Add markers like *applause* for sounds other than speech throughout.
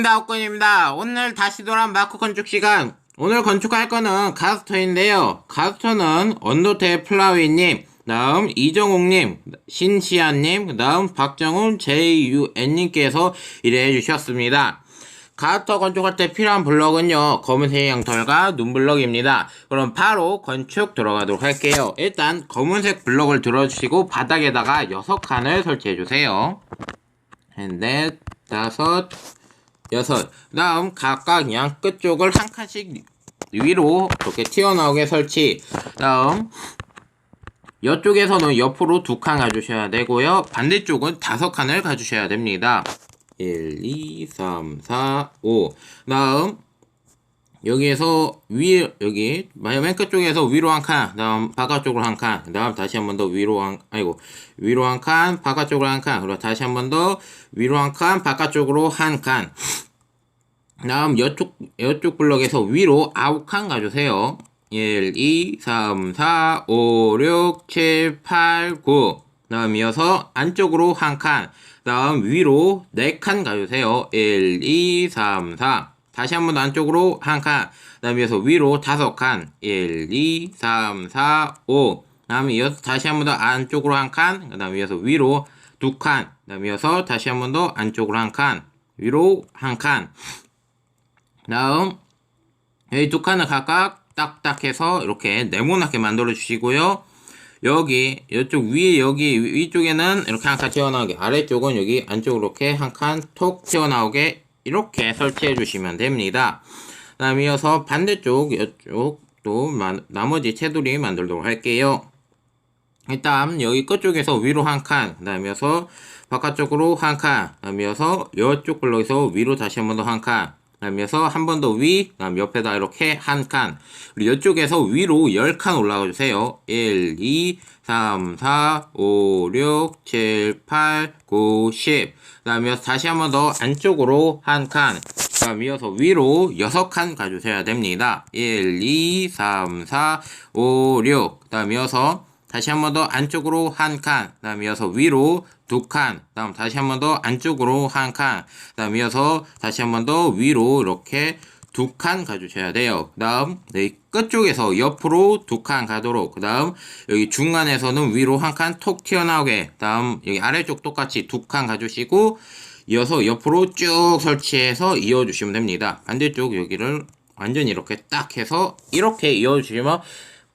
반갑습니다. 옥건입니다. 오늘 다시 돌아온 마크 건축 시간. 오늘 건축할 거는 가스터인데요. 가스터는 언더테 플라위님, 다음 이정옥님, 신시안님, 다음 박정훈 JUN님께서 일해 주셨습니다. 가스터 건축할 때 필요한 블럭은요, 검은색 양털과 눈블럭입니다. 그럼 바로 건축 들어가도록 할게요. 일단 검은색 블럭을 들어주시고 바닥에다가 6칸을 설치해 주세요. 넷, 다섯, 여섯. 다음 각각 양 끝쪽을 한 칸씩 위로 이렇게 튀어나오게 설치. 다음 이쪽에서는 옆으로 두 칸 가주셔야 되고요. 반대쪽은 다섯 칸을 가주셔야 됩니다. 1, 2, 3, 4, 5. 다음 여기에서 위 여기 맨 끝쪽에서 위로 한 칸, 다음 바깥쪽으로 한 칸, 다음 다시 한 번 더 위로 한 아이고 위로 한 칸, 바깥쪽으로 한 칸, 그리고 다시 한 번 더 위로 한 칸, 바깥쪽으로 한 칸. 다음 이쪽 이쪽 블럭에서 위로 아홉 칸 가주세요. 1, 2, 3, 4, 5, 6, 7, 8, 9. 다음 이어서 안쪽으로 한 칸. 다음 위로 네 칸 가주세요. 1, 2, 3, 4. 다시 한번 안쪽으로 한 칸. 다음 이어서 위로 다섯 칸. 1, 2, 3, 4, 5. 다음 이어서 다시 한 번 더 안쪽으로 한 칸. 그 다음 이어서 위로 두 칸. 다음 이어서 다시 한 번 더 안쪽으로 한 칸. 위로 한 칸. 다음 여기 두 칸을 각각 딱딱 해서 이렇게 네모나게 만들어 주시고요. 여기 이쪽 위에 여기 위쪽에는 이렇게 한 칸 튀어나오게 아래쪽은 여기 안쪽으로 이렇게 한 칸 톡 튀어나오게 이렇게 설치해 주시면 됩니다. 다음 이어서 반대쪽 이쪽도 나머지 테두리 만들도록 할게요. 일단 여기 끝쪽에서 위로 한 칸, 그 다음 이어서 바깥쪽으로 한 칸, 그 다음 이어서 이쪽 블록에서 위로 다시 한 번 더 한 칸, 이어서 한 번 더 위, 그다음 옆에다 이렇게 한 칸. 그리고 이쪽에서 위로 10칸 올라가 주세요. 1, 2, 3, 4, 5, 6, 7, 8, 9, 10. 그다음 이어서 다시 한 번 더 안쪽으로 한 칸. 그다음 이어서 위로 6칸 가주셔야 됩니다. 1, 2, 3, 4, 5, 6. 그다음 이어서 다시 한 번 더 안쪽으로 한 칸, 다음 이어서 위로 두 칸, 다음 다시 한 번 더 안쪽으로 한 칸, 다음 이어서 다시 한 번 더 위로 이렇게 두 칸 가주셔야 돼요. 그 다음 네, 끝쪽에서 옆으로 두 칸 가도록. 그 다음 여기 중간에서는 위로 한 칸 톡 튀어나오게. 다음 여기 아래쪽 똑같이 두 칸 가주시고 이어서 옆으로 쭉 설치해서 이어주시면 됩니다. 반대쪽 여기를 완전히 이렇게 딱 해서 이렇게 이어주시면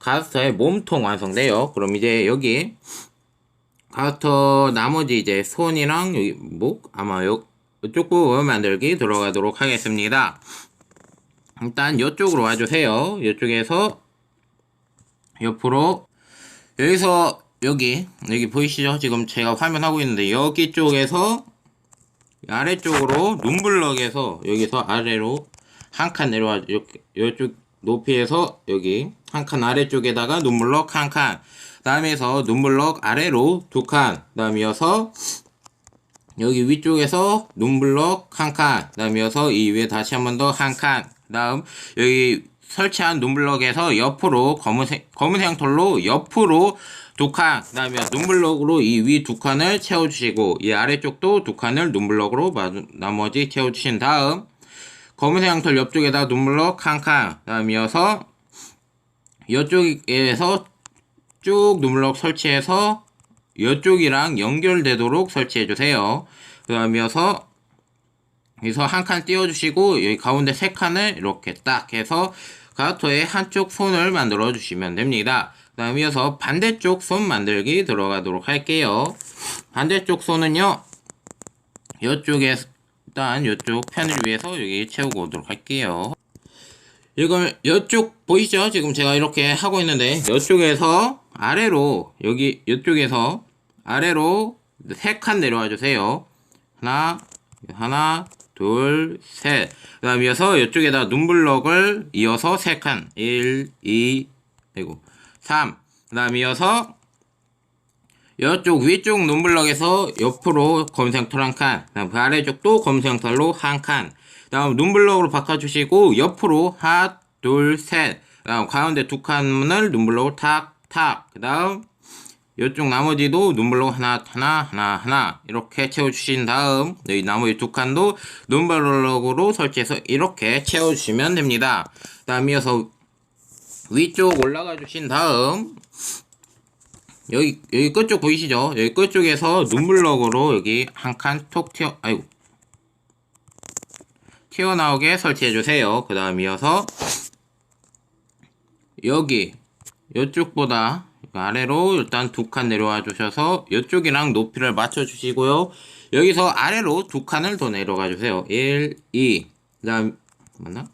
가스터의 몸통 완성돼요. 그럼 이제 여기 가스터 나머지 이제 손이랑 여기 목 아마 요 이쪽 부분 만들기 들어가도록 하겠습니다. 일단 이쪽으로 와주세요. 이쪽에서 옆으로 여기서 여기 여기 보이시죠? 지금 제가 화면 하고 있는데 여기 쪽에서 아래쪽으로 눈블럭에서 여기서 아래로 한 칸 내려와 이렇게 이쪽 높이에서 여기 한 칸 아래쪽에다가 눈블럭 한 칸. 다음에서 눈블럭 아래로 두 칸. 다음 이어서 여기 위쪽에서 눈블럭 한 칸. 다음 이어서 이 위에 다시 한 번 더 한 칸. 다음 여기 설치한 눈블럭에서 옆으로 검은색 검은색 털로 옆으로 두 칸, 그 다음에 눈블럭으로 이 위 두 칸을 채워주시고, 이 아래쪽도 두 칸을 눈블럭으로 나머지 채워주신 다음, 검은색 양털 옆쪽에다 한 칸, 다음 이어서 이쪽에서 쭉 눈블럭 설치해서 이쪽이랑 연결되도록 설치해 주세요. 그 다음 이어서 여기서 한 칸 띄워주시고 여기 가운데 세 칸을 이렇게 딱 해서 가토의 한쪽 손을 만들어 주시면 됩니다. 그 다음 이어서 반대쪽 손 만들기 들어가도록 할게요. 반대쪽 손은요. 이쪽에 일단 이쪽 편을 위해서 여기 채우고 오도록 할게요. 이걸 이쪽 보이시죠? 지금 제가 이렇게 하고 있는데 이쪽에서 아래로 여기 이쪽에서 아래로 세 칸 내려와 주세요. 하나 하나 둘 셋. 그 다음 이어서 이쪽에다 눈블럭을 이어서 세 칸. 1 2 그리고 3. 그 다음 이어서 이쪽 위쪽 눈블럭에서 옆으로 검색털 한 칸, 그 아래쪽도 검색털로 한 칸, 다음 눈블럭으로 바꿔주시고 옆으로 하나, 둘, 셋, 그다음 가운데 두 칸을 눈블럭으로 탁, 탁, 그 다음 이쪽 나머지도 눈블럭 하나 하나 하나 하나 이렇게 채워주신 다음 여기 나머지 두 칸도 눈블럭으로 설치해서 이렇게 채워주시면 됩니다. 다음 이어서 위쪽 올라가 주신 다음 여기 여기 끝쪽 보이시죠? 여기 끝쪽에서 눈블럭으로 여기 한 칸 톡 튀어 아이고 튀어나오게 설치해 주세요. 그 다음 이어서 여기 이쪽보다 아래로 일단 두 칸 내려와 주셔서 이쪽이랑 높이를 맞춰 주시고요. 여기서 아래로 두 칸을 더 내려가 주세요. 1, 2. 그 다음 맞나?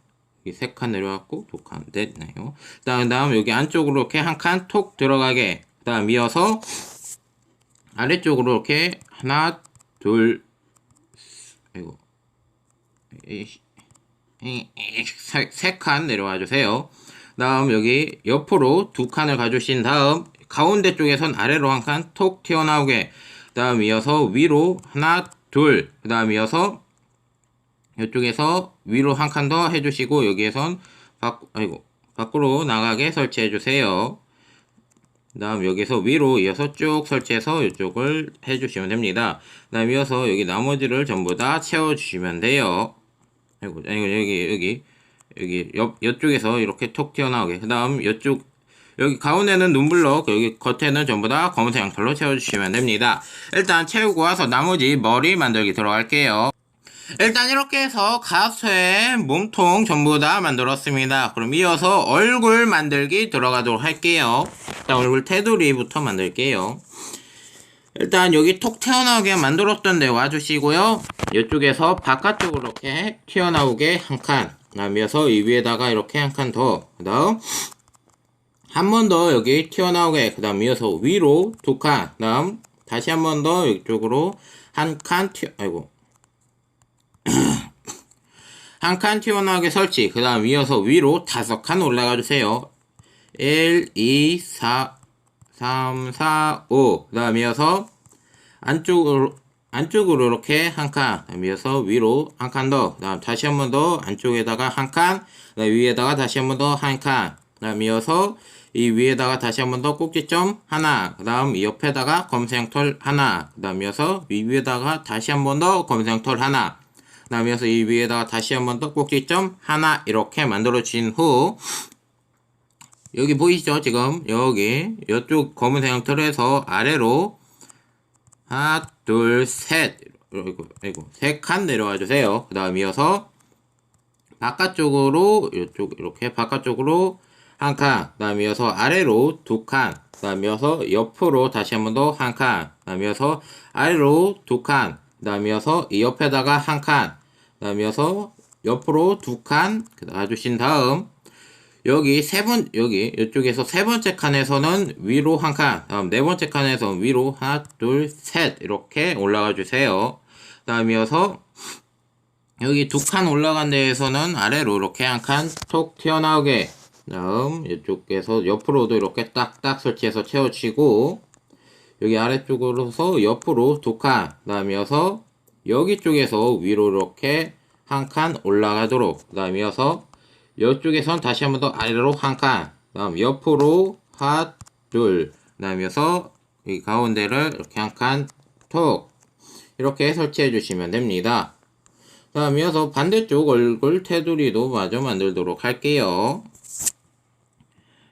여기 세 칸 내려왔고 두 칸 됐네요. 그 다음 다음 여기 안쪽으로 이렇게 한 칸 톡 들어가게. 그 다음 이어서 아래쪽으로 이렇게 하나 둘 아이고 세 칸 내려와 주세요. 다음 여기 옆으로 두 칸을 가주신 다음 가운데 쪽에선 아래로 한 칸 톡 튀어나오게 다음 이어서 위로 하나 둘 그 다음 이어서 이쪽에서 위로 한 칸 더 해주시고 여기에선 밖 아이고 밖으로 나가게 설치해 주세요. 다음 여기서 위로 이어서 쭉 설치해서 이쪽을 해주시면 됩니다. 다음 이어서 여기 나머지를 전부 다 채워주시면 돼요. 아이고 아이고 여기 여기 여기 옆 옆쪽에서 이렇게 톡 튀어나오게 그 다음 옆쪽 여기 가운데는 눈블럭 여기 겉에는 전부 다 검은색 양털로 채워주시면 됩니다 일단 채우고 와서 나머지 머리 만들기 들어갈게요 일단 이렇게 해서 가수의 몸통 전부 다 만들었습니다 그럼 이어서 얼굴 만들기 들어가도록 할게요 일단 얼굴 테두리부터 만들게요 일단 여기 톡 튀어나오게 만들었던 데 와주시고요 이쪽에서 바깥쪽으로 이렇게 튀어나오게 한칸 다음 이어서 이 위에다가 이렇게 한 칸 더. 그 다음, 한 번 더 여기 튀어나오게. 그 다음 이어서 위로 두 칸. 그 다음, 다시 한 번 더 이쪽으로 한 칸 튀어, 아이고. *coughs* 한 칸 튀어나오게 설치. 그 다음 이어서 위로 다섯 칸 올라가 주세요. 1, 2, 4, 3, 4, 5. 그 다음 이어서 안쪽으로, 안쪽으로 이렇게 한 칸, 이어서 위로 한 칸 더, 다음 다시 한 번 더 안쪽에다가 한 칸, 그 다음 위에다가 다시 한 번 더 한 칸, 그 다음 이어서 이 위에다가 다시 한 번 더 꼭지점 하나, 그 다음 이 옆에다가 검색 털 하나, 그 다음 이어서 위 위에다가 다시 한 번 더 검색 털 하나, 이어서 이 위에다가 다시 한번더 꼭지점 하나 이렇게 만들어 주신 후 여기 보이시죠 지금 여기 이쪽 검은색 털에서 아래로 하나, 둘, 셋. 아이고, 아이고, 세칸 내려와 주세요. 그 다음 이어서 바깥쪽으로, 이쪽, 이렇게 바깥쪽으로 한 칸. 그 다음 이어서 아래로 두 칸. 그 다음 이어서 옆으로 다시 한 번 더 한 칸. 그 다음 이어서 아래로 두 칸. 그 다음 이어서 이 옆에다가 한 칸. 그 다음 이어서 옆으로 두 칸. 놔주신 다음 여기 세 번, 여기, 이쪽에서 세 번째 칸에서는 위로 한 칸, 다음 네 번째 칸에서 위로 하나, 둘, 셋, 이렇게 올라가 주세요. 다음 이어서, 여기 두 칸 올라간 데에서는 아래로 이렇게 한 칸 톡 튀어나오게, 다음 이쪽에서 옆으로도 이렇게 딱딱 설치해서 채워치고, 여기 아래쪽으로서 옆으로 두 칸, 다음 이어서, 여기 쪽에서 위로 이렇게 한 칸 올라가도록, 그 다음 이어서, 이쪽에선 다시 한 번 더 아래로 한 칸, 다음 옆으로 하, 둘, 다음 이어서 이 가운데를 이렇게 한 칸, 톡 이렇게 설치해 주시면 됩니다. 다음 이어서 반대쪽 얼굴 테두리도 마저 만들도록 할게요.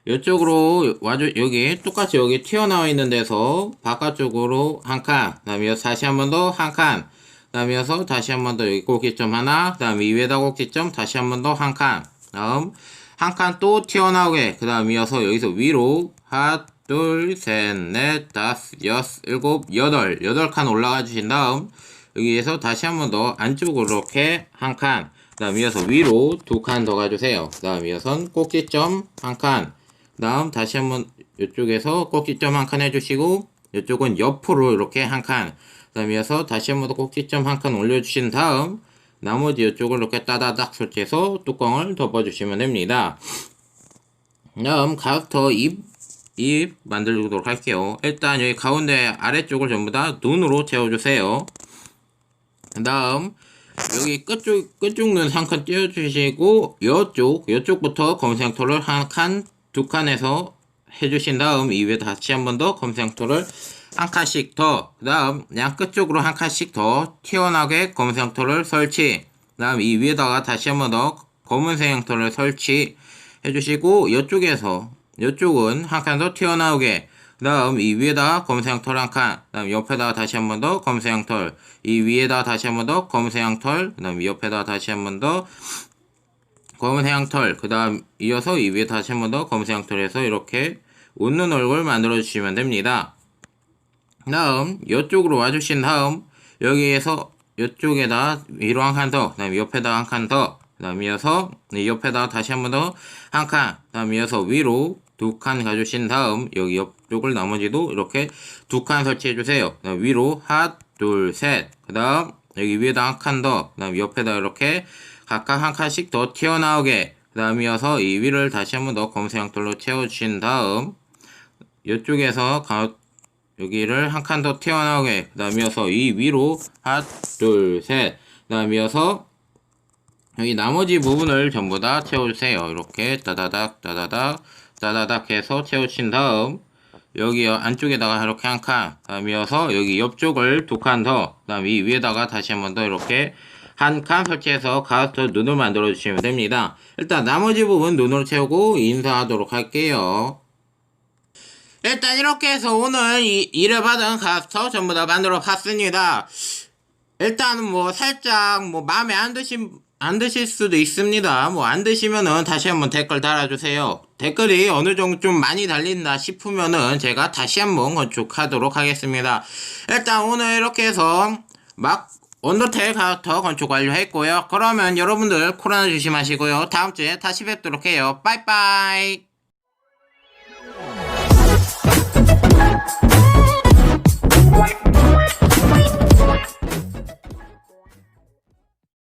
이쪽으로 와주 여기 똑같이 여기 튀어나와 있는 데서 바깥쪽으로 한 칸, 다음 이어서 다시 한 번 더 한 칸, 다음 이어서 다시 한 번 더 여기 꼭지점 하나, 다음 위에다 꼭지점 다시 한 번 더 한 칸, 다음 한 칸 또 튀어나오게. 그 다음 이어서 여기서 위로 하나 둘셋넷 다섯 여섯 일곱 여덟. 여덟 칸 올라가 주신 다음 여기에서 다시 한 번 더 안쪽으로 이렇게 한칸. 그 다음 이어서 위로 두 칸 더 가주세요. 그 다음 이어선 꼭지점 한칸. 그 다음 다시 한번 이쪽에서 꼭지점 한 칸 해주시고 이쪽은 옆으로 이렇게 한칸 그 다음 이어서 다시 한 번 더 꼭지점 한 칸 올려주신 다음 나머지 이쪽을 이렇게 따다닥 설치해서 뚜껑을 덮어주시면 됩니다. 다음 가스터 입, 입 만들도록 할게요. 일단 여기 가운데 아래쪽을 전부 다 눈으로 채워주세요. 그 다음 여기 끝쪽, 끝쪽 눈 한 칸 띄워주시고 이쪽, 이쪽부터 검색토를 한 칸, 두 칸에서 해주신 다음 이 위에 다시 한 번 더 검은색 형토를 한 칸씩 더, 그 다음 양 끝쪽으로 한 칸씩 더 튀어나오게 검은색 형토를 설치, 그 다음 이 위에다가 다시 한 번 더 검은색 형토를 설치 해 주시고 이쪽에서 이쪽은 한 칸 더 튀어나오게 그 다음 이 위에다가 검은색 양털 한 칸, 그 다음 옆에다가 다시 한 번 더 검은색 양털, 이 위에다가 다시 한 번 더 검은색 양털, 그 다음 옆에다가 다시 한 번 더 검은색 양털, 그 다음 이어서 이 위에 다시 한 번 더 검은색 양털에서 이렇게 웃는 얼굴 만들어 주시면 됩니다. 다음 이쪽으로 와주신 다음 여기에서 이쪽에다 위로 한 칸 더, 그 다음 옆에다 한 칸 더, 그 다음 이어서 이 옆에다 다시 한 번 더 한 칸, 그 다음 이어서 위로 두 칸 가주신 다음 여기 옆쪽을 나머지도 이렇게 두 칸 설치해 주세요. 그 다음 위로 하나, 둘, 셋, 그 다음 여기 위에다 한 칸 더, 그 다음 옆에다 이렇게 각각 한 칸씩 더 튀어나오게. 그 다음 이어서 이 위를 다시 한번 더 검은색 양털로 채워주신 다음 이쪽에서 가, 여기를 한 칸 더 튀어나오게. 그 다음 이어서 이 위로 하나 둘셋 그 다음 이어서 여기 나머지 부분을 전부 다 채워주세요. 이렇게 따다닥 따다닥 따다닥 해서 채우신 다음 여기 안쪽에다가 이렇게 한 칸, 다음 이어서 여기 옆쪽을 두 칸 더, 다음 이 위에다가 다시 한 번 더 이렇게 한 칸 설치해서 가스터 눈을 만들어 주시면 됩니다. 일단 나머지 부분 눈으로 채우고 인사하도록 할게요. 일단 이렇게 해서 오늘 이, 일을 받은 가스터 전부 다 만들어 봤습니다. 일단은 뭐 살짝 뭐 마음에 안 드신 안 드실 수도 있습니다. 뭐 안 드시면은 다시 한번 댓글 달아주세요. 댓글이 어느 정도 좀 많이 달린다 싶으면은 제가 다시 한번 건축하도록 하겠습니다. 일단 오늘 이렇게 해서 막 언더테일 가부터 건축 완료했고요. 그러면 여러분들 코로나 조심하시고요. 다음 주에 다시 뵙도록 해요. 빠이빠이.